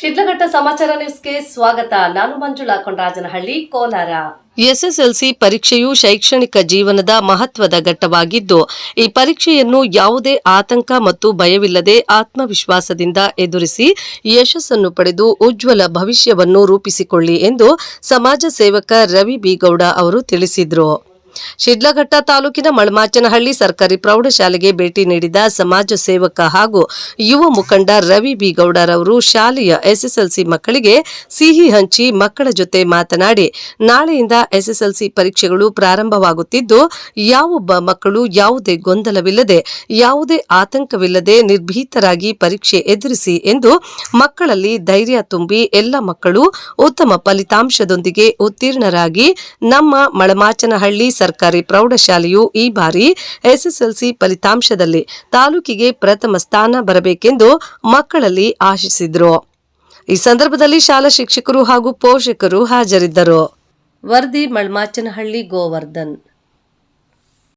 ಸಮಾಚಾರ ನ್ಯೂಸ್ಗೆ ಸ್ವಾಗತ. ನಾನು ಮಂಜುಳಾ ಕೊಂಡರಾಜನಹಳ್ಳಿ ಕೋಲಾರ. ಎಸ್ಎಸ್ಎಲ್ಸಿ ಪರೀಕ್ಷೆಯು ಶೈಕ್ಷಣಿಕ ಜೀವನದ ಮಹತ್ವದ ಘಟ್ಟವಾಗಿದ್ದು, ಈ ಪರೀಕ್ಷೆಯನ್ನು ಯಾವುದೇ ಆತಂಕ ಮತ್ತು ಭಯವಿಲ್ಲದೆ ಆತ್ಮವಿಶ್ವಾಸದಿಂದ ಎದುರಿಸಿ ಯಶಸ್ಸನ್ನು ಪಡೆದು ಉಜ್ವಲ ಭವಿಷ್ಯವನ್ನು ರೂಪಿಸಿಕೊಳ್ಳಿ ಎಂದು ಸಮಾಜ ಸೇವಕ ರವಿ ಬಿಗೌಡ ಅವರು ತಿಳಿಸಿದರು. ಶಿಡ್ಲಘಟ್ಟ ತಾಲೂಕಿನ ಮಳಮಾಚನಹಳ್ಳಿ ಸರ್ಕಾರಿ ಪ್ರೌಢಶಾಲೆಗೆ ಭೇಟಿ ನೀಡಿದ ಸಮಾಜ ಸೇವಕ ಹಾಗೂ ಯುವ ಮುಖಂಡ ರವಿ ಬಿಗೌಡರವರು ಶಾಲೆಯ ಎಸ್ಎಸ್ಎಲ್ಸಿ ಮಕ್ಕಳಿಗೆ ಸಿಹಿ ಹಂಚಿ ಮಕ್ಕಳ ಜೊತೆ ಮಾತನಾಡಿ, ನಾಳೆಯಿಂದ ಎಸ್ಎಸ್ಎಲ್ಸಿ ಪರೀಕ್ಷೆಗಳು ಪ್ರಾರಂಭವಾಗುತ್ತಿದ್ದು, ಯಾವೊಬ್ಬ ಮಕ್ಕಳು ಯಾವುದೇ ಗೊಂದಲವಿಲ್ಲದೆ, ಯಾವುದೇ ಆತಂಕವಿಲ್ಲದೆ ನಿರ್ಭೀತರಾಗಿ ಪರೀಕ್ಷೆ ಎದುರಿಸಿ ಎಂದು ಮಕ್ಕಳಲ್ಲಿ ಧೈರ್ಯ ತುಂಬಿ ಎಲ್ಲ ಮಕ್ಕಳು ಉತ್ತಮ ಫಲಿತಾಂಶದೊಂದಿಗೆ ಉತ್ತೀರ್ಣರಾಗಿ ನಮ್ಮ ಮಳಮಾಚನಹಳ್ಳಿ ಸರ್ಕಾರಿ ಪ್ರೌಢಶಾಲೆಯು ಈ ಬಾರಿ ಎಸ್ಎಸ್ಎಲ್ಸಿ ಫಲಿತಾಂಶದಲ್ಲಿ ತಾಲೂಕಿಗೆ ಪ್ರಥಮ ಸ್ಥಾನ ಬರಬೇಕೆಂದು ಮಕ್ಕಳಲ್ಲಿ ಆಶಿಸಿದರು. ಈ ಸಂದರ್ಭದಲ್ಲಿ ಶಾಲಾ ಶಿಕ್ಷಕರು ಹಾಗೂ ಪೋಷಕರು ಹಾಜರಿದ್ದರು. ವರದಿ ಮಳ್ಮಾಚನಹಳ್ಳಿ ಗೋವರ್ಧನ್.